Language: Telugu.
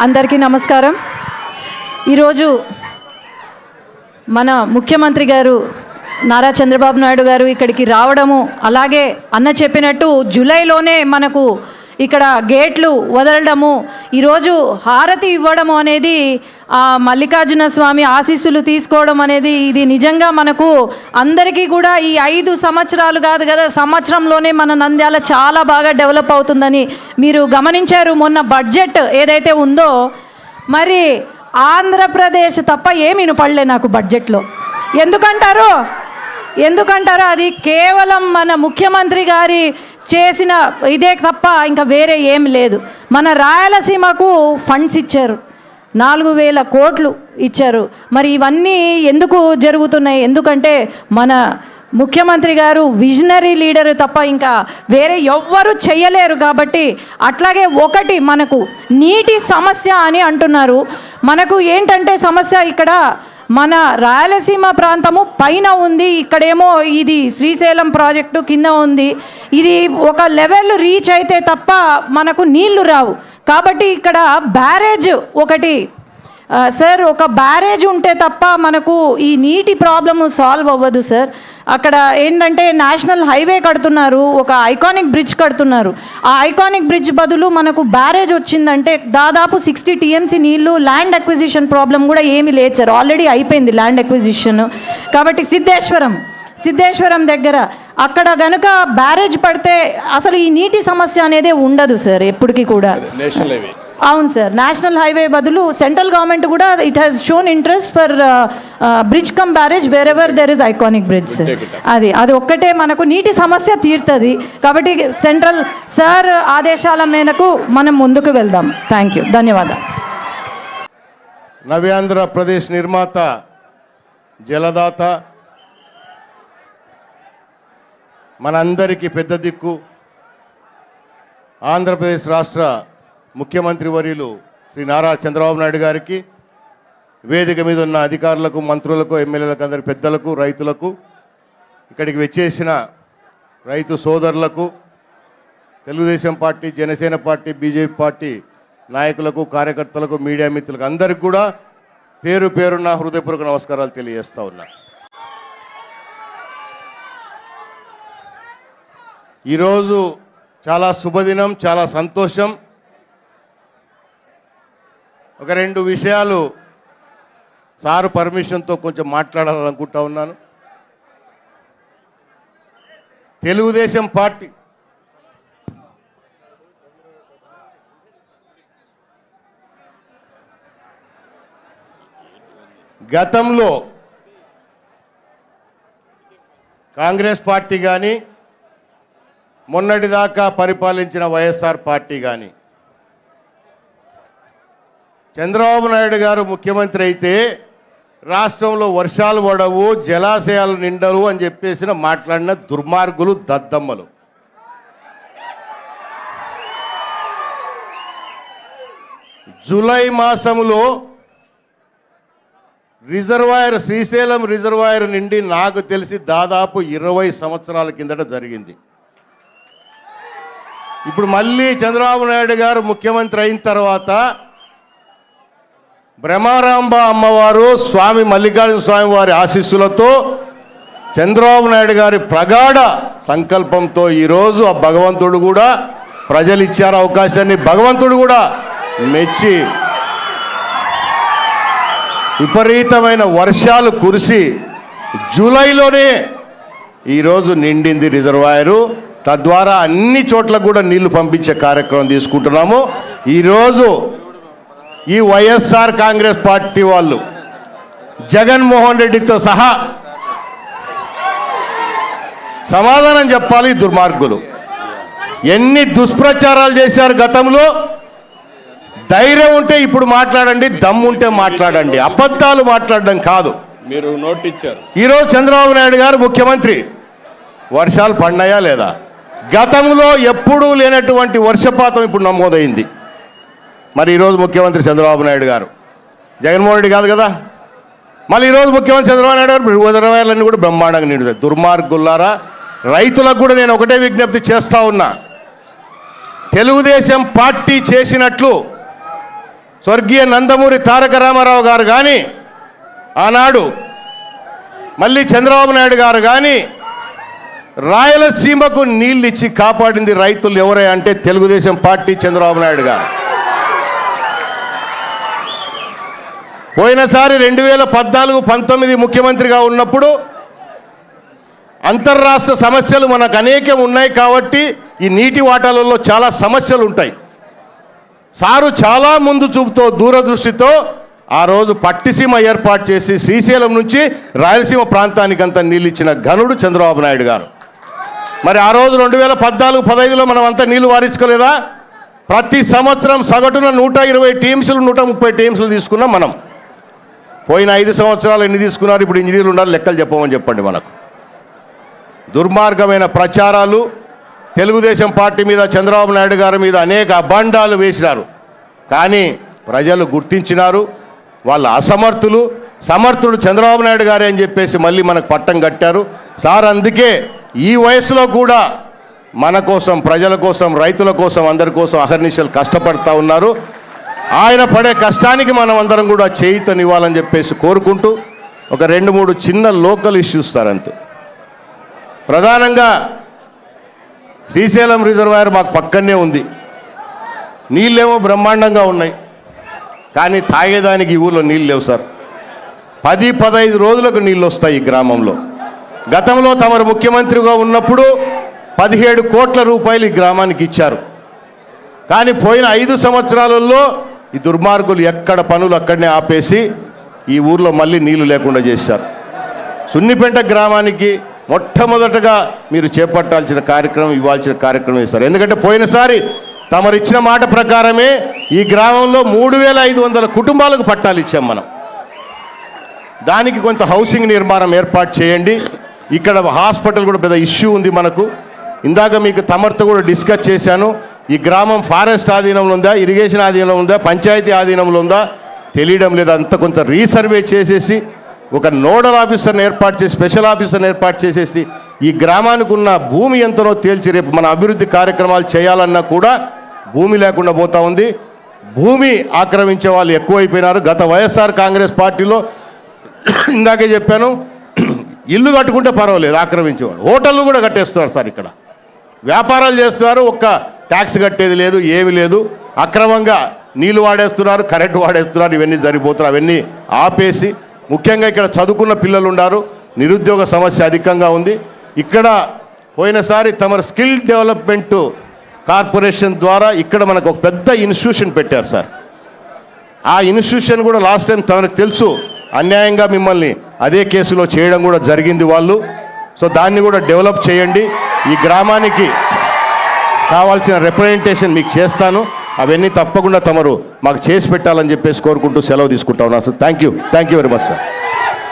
అందరికీ నమస్కారం. ఈరోజు మన ముఖ్యమంత్రి గారు నారా చంద్రబాబు నాయుడు గారు ఇక్కడికి రావడము అలాగే అన్న చెప్పినట్టు జూలైలోనే మనకు ఇక్కడ గేట్లు వదలడము ఈరోజు హారతి ఇవ్వడము అనేది ఆ మల్లికార్జున స్వామి ఆశీస్సులు తీసుకోవడం అనేది ఇది నిజంగా మనకు అందరికీ కూడా ఈ ఐదు సంవత్సరాలు కాదు కదా సంవత్సరంలోనే మన నంద్యాల చాలా బాగా డెవలప్ అవుతుందని మీరు గమనించారు. మొన్న బడ్జెట్ ఏదైతే ఉందో మరి ఆంధ్రప్రదేశ్ తప్ప ఏమి వినపడలే నాకు బడ్జెట్లో. ఎందుకంటారు? ఎందుకంటారు? అది కేవలం మన ముఖ్యమంత్రి గారి చేసిన ఇదే తప్ప ఇంకా వేరే ఏం లేదు. మన రాయలసీమకు ఫండ్స్ ఇచ్చారు. నాలుగు వేల కోట్లు ఇచ్చారు. మరి ఇవన్నీ ఎందుకు జరుగుతున్నాయి? ఎందుకంటే మన ముఖ్యమంత్రి గారు విజనరీ లీడర్ తప్ప ఇంకా వేరే ఎవ్వరు చెయ్యలేరు కాబట్టి అట్లాగే ఒకటి మనకు నీటి సమస్య అని అంటున్నారు. మనకు ఏంటంటే సమస్య ఇక్కడ మన రాయలసీమ ప్రాంతము పైన ఉంది. ఇక్కడేమో ఇది శ్రీశైలం ప్రాజెక్టు కింద ఉంది. ఇది ఒక లెవెల్ రీచ్ అయితే తప్ప మనకు నీళ్ళు రావు. కాబట్టి ఇక్కడ బ్యారేజ్ ఒకటి. సార్ ఒక బ్యారేజ్ ఉంటే తప్ప మనకు ఈ నీటి ప్రాబ్లము సాల్వ్ అవ్వదు సార్ అక్కడ ఏంటంటే నేషనల్ హైవే కడుతున్నారు ఒక ఐకానిక్ బ్రిడ్జ్ కడుతున్నారు. ఆ ఐకానిక్ బ్రిడ్జ్ బదులు మనకు బ్యారేజ్ వచ్చిందంటే దాదాపు సిక్స్టీ టీఎంసీ నీళ్ళు ల్యాండ్ అక్విజిషన్ ప్రాబ్లం కూడా ఏమీ లేదు సార్. ఆల్రెడీ అయిపోయింది ల్యాండ్ అక్విజిషన్. కాబట్టి సిద్ధేశ్వరం సిద్ధేశ్వరం దగ్గర అక్కడ గనుక బ్యారేజ్ పడితే అసలు ఈ నీటి సమస్య అనేది ఉండదు సార్ ఎప్పటికీ కూడా. National highway. అవును సార్. నేషనల్ హైవే బదులు సెంట్రల్ గవర్నమెంట్ కూడా it has shown interest for bridge cum barrage where ever there is iconic bridge sir. అది అది ఒక్కటే మనకు నీటి సమస్య తీరుతుంది. కాబట్టి సెంట్రల్ సార్ ఆదేశాల మేరకు మనం ముందుకు వెళ్దాం. థ్యాంక్ యూ ధన్యవాదాలు. నవ్యాంధ్రప్రదేశ్ నిర్మాత జలదాత మనందరికీ పెద్ద దిక్కు. ఆంధ్రప్రదేశ్ రాష్ట్ర ముఖ్యమంత్రి వర్యులు శ్రీ నారా చంద్రబాబు నాయుడు గారికి వేదిక మీద ఉన్న అధికారులకు మంత్రులకు ఎమ్మెల్యేలకు అందరి పెద్దలకు రైతులకు ఇక్కడికి వచ్చేసిన రైతు సోదరులకు Telugu Desam party Janasena party BJP party నాయకులకు కార్యకర్తలకు మీడియా మిత్రులకు అందరికి కూడా పేరు పేరున్న హృదయపూర్వక నమస్కారాలు తెలియజేస్తా ఉన్నా. ఈరోజు చాలా శుభదినం చాలా సంతోషం. ఒక రెండు విషయాలు సారు పర్మిషన్తో కొంచెం మాట్లాడాలనుకుంటా ఉన్నాను. తెలుగుదేశం పార్టీ గతంలో కాంగ్రెస్ పార్టీ కానీ మొన్నటిదాకా పరిపాలించిన వైఎస్ఆర్ పార్టీ కానీ చంద్రబాబు నాయుడు గారు ముఖ్యమంత్రి అయితే రాష్ట్రంలో వర్షాలు పడవు జలాశయాలు నిండరు అని చెప్పేసిన మాట్లాడిన దుర్మార్గులు దద్దమ్మలు. జూలై మాసంలో రిజర్వాయర్ శ్రీశైలం రిజర్వాయర్ నుండి నాకు తెలిసి దాదాపు ఇరవై సంవత్సరాల కిందట జరిగింది. ఇప్పుడు మళ్ళీ చంద్రబాబు నాయుడు గారు ముఖ్యమంత్రి అయిన తర్వాత బ్రహ్మారాంబ అమ్మవారు స్వామి మల్లికార్జున స్వామి వారి ఆశీస్సులతో చంద్రబాబు నాయుడు గారి ప్రగాఢ సంకల్పంతో ఈరోజు ఆ భగవంతుడు కూడా ప్రజలు ఇచ్చారు అవకాశాన్ని. భగవంతుడు కూడా మెచ్చి విపరీతమైన వర్షాలు కురిసి జూలైలోనే ఈరోజు నిండింది రిజర్వాయరు. తద్వారా అన్ని చోట్ల కూడా నీళ్ళు పంపించే కార్యక్రమం తీసుకుంటున్నాము. ఈరోజు ఈ వైఎస్ఆర్ కాంగ్రెస్ పార్టీ వాళ్ళు జగన్మోహన్ రెడ్డితో సహా సమాధానం చెప్పాలి దుర్మార్గులు. ఎన్ని దుష్ప్రచారాలు చేశారు గతంలో? ధైర్యం ఉంటే ఇప్పుడు మాట్లాడండి దమ్ము ఉంటే మాట్లాడండి అబద్ధాలు మాట్లాడడం కాదు. మీరు నోట్ ఇచ్చారు. ఈరోజు చంద్రబాబు నాయుడు గారు ముఖ్యమంత్రి. వర్షాలు పడినాయా లేదా? గతంలో ఎప్పుడూ లేనటువంటి వర్షపాతం ఇప్పుడు నమోదైంది. మరి ఈరోజు ముఖ్యమంత్రి చంద్రబాబు నాయుడు గారు. జగన్మోహన్ రెడ్డి కాదు కదా? మళ్ళీ ఈరోజు ముఖ్యమంత్రి చంద్రబాబు నాయుడు గారు రిజర్వాయర్లన్నీ కూడా బ్రహ్మాండంగా నిండుతాయి దుర్మార్గుల్లారా రైతులకు కూడా నేను ఒకటే విజ్ఞప్తి చేస్తూ ఉన్నా. తెలుగుదేశం పార్టీ చేసినట్లు స్వర్గీయ నందమూరి తారక రామారావు గారు కానీ ఆనాడు మళ్ళీ చంద్రబాబు నాయుడు గారు కానీ రాయలసీమకు నీళ్ళు ఇచ్చి కాపాడింది రైతులు ఎవరే అంటే తెలుగుదేశం పార్టీ చంద్రబాబు నాయుడు గారు. పోయినసారి రెండు వేల పద్నాలుగు పంతొమ్మిది ముఖ్యమంత్రిగా ఉన్నప్పుడు అంతర్రాష్ట్ర సమస్యలు మనకు అనేకం ఉన్నాయి కాబట్టి ఈ నీటి వాటాలలో చాలా సమస్యలు ఉంటాయి. సారు చాలా ముందు చూపుతో దూరదృష్టితో ఆ రోజు పట్టిసీమ ఏర్పాటు చేసి శ్రీశైలం నుంచి రాయలసీమ ప్రాంతానికి అంతా నీళ్ళు ఇచ్చిన ఘనుడు చంద్రబాబు నాయుడు గారు. మరి ఆ రోజు రెండు వేల పద్నాలుగు పదహైదులో మనం అంతా నీళ్ళు వారించుకోలేదా? ప్రతి సంవత్సరం సగటున నూట ఇరవై టీమ్స్లు నూట ముప్పై టీమ్స్లు తీసుకున్నాం మనం. పోయిన ఐదు సంవత్సరాలు ఎన్ని తీసుకున్నారు? ఇప్పుడు ఇంజనీర్లు ఉండాలి లెక్కలు చెప్పమని చెప్పండి మనకు. దుర్మార్గమైన ప్రచారాలు తెలుగుదేశం పార్టీ మీద చంద్రబాబు నాయుడు గారి మీద అనేక అభాండాలు వేసినారు. కానీ ప్రజలు గుర్తించినారు వాళ్ళ అసమర్థులు సమర్థుడు చంద్రబాబు నాయుడు గారే అని చెప్పేసి మళ్ళీ మనకు పట్టం కట్టారు. సార్ అందుకే ఈ వయసులో కూడా మన కోసం ప్రజల కోసం రైతుల కోసం అందరి కోసం అహర్నిశలు కష్టపడతా ఉన్నారు. ఆయన పడే కష్టానికి మనం అందరం కూడా చేయితనివ్వాలని చెప్పేసి కోరుకుంటూ ఒక రెండు మూడు చిన్న లోకల్ ఇష్యూస్ సారంతే అంతే. ప్రధానంగా శ్రీశైలం రిజర్వాయర్ మాకు పక్కనే ఉంది. నీళ్ళేమో బ్రహ్మాండంగా ఉన్నాయి. కానీ తాగేదానికి ఈ ఊర్లో నీళ్ళు లేవు సార్. పది పదహైదు రోజులకు నీళ్ళు వస్తాయి ఈ గ్రామంలో. గతంలో తమరు ముఖ్యమంత్రిగా ఉన్నప్పుడు పదిహేడు కోట్ల రూపాయలు ఈ గ్రామానికి ఇచ్చారు. కానీ పోయిన ఐదు సంవత్సరాలలో ఈ దుర్మార్గులు ఎక్కడ పనులు అక్కడనే ఆపేసి ఈ ఊర్లో మళ్ళీ నీళ్ళు లేకుండా చేశారు. సున్నిపెంట గ్రామానికి మొట్టమొదటగా మీరు చేపట్టాల్సిన కార్యక్రమం ఇవ్వాల్సిన కార్యక్రమం ఇస్తారు ఎందుకంటే పోయినసారి తమరు ఇచ్చిన మాట ప్రకారమే ఈ గ్రామంలో మూడు వేల ఐదు వందల కుటుంబాలకు పట్టాలు ఇచ్చాం మనం. దానికి కొంత హౌసింగ్ నిర్మాణం ఏర్పాటు చేయండి. ఇక్కడ హాస్పిటల్ కూడా పెద్ద ఇష్యూ ఉంది మనకు. ఇందాక మీకు తమర్తో కూడా డిస్కస్ చేశాను. ఈ గ్రామం ఫారెస్ట్ ఆధీనంలో ఉందా? ఇరిగేషన్ ఆధీనంలో ఉందా? పంచాయతీ ఆధీనంలో ఉందా? తెలియడం లేదు. అంత కొంత రీసర్వే చేసేసి ఒక నోడల్ ఆఫీసర్ని ఏర్పాటు చేసి స్పెషల్ ఆఫీసర్ని ఏర్పాటు చేసేసి ఈ గ్రామానికి ఉన్న భూమి ఎంతనో తేల్చి రేపు మన అభివృద్ధి కార్యక్రమాలు చేయాలన్నా కూడా భూమి లేకుండా పోతా ఉంది. భూమి ఆక్రమించే వాళ్ళు ఎక్కువైపోయినారు. గత వైఎస్ఆర్ కాంగ్రెస్ పార్టీలో ఇందాకే చెప్పాను ఇల్లు కట్టుకుంటే పర్వాలేదు ఆక్రమించేవాడు హోటళ్ళు కూడా కట్టేస్తున్నారు సార్ ఇక్కడ. వ్యాపారాలు చేస్తున్నారు. ఒక్క ట్యాక్స్ కట్టేది లేదు ఏమి లేదు. అక్రమంగా నీళ్ళు వాడేస్తున్నారు కరెంటు వాడేస్తున్నారు ఇవన్నీ జరిగిపోతున్నారు. అవన్నీ ఆపేసి ముఖ్యంగా ఇక్కడ చదువుకున్న పిల్లలు ఉన్నారు. నిరుద్యోగ సమస్య అధికంగా ఉంది. ఇక్కడ పోయినసారి తమ స్కిల్ డెవలప్మెంట్ కార్పొరేషన్ ద్వారా ఇక్కడ మనకు ఒక పెద్ద ఇన్స్టిట్యూషన్ పెట్టారు సార్. ఆ ఇన్స్టిట్యూషన్ కూడా లాస్ట్ టైం తమకు తెలుసు. అన్యాయంగా మిమ్మల్ని అదే కేసులో చేయడం కూడా జరిగింది వాళ్ళు. సో దాన్ని కూడా డెవలప్ చేయండి. ఈ గ్రామానికి కావాల్సిన రిప్రజెంటేషన్ మీకు చేస్తాను. అవన్నీ తప్పకుండా తమరు మాకు చేసి పెట్టాలని చెప్పేసి కోరుకుంటూ సెలవు తీసుకుంటా ఉన్నాను. Sir thank you thank you very much sir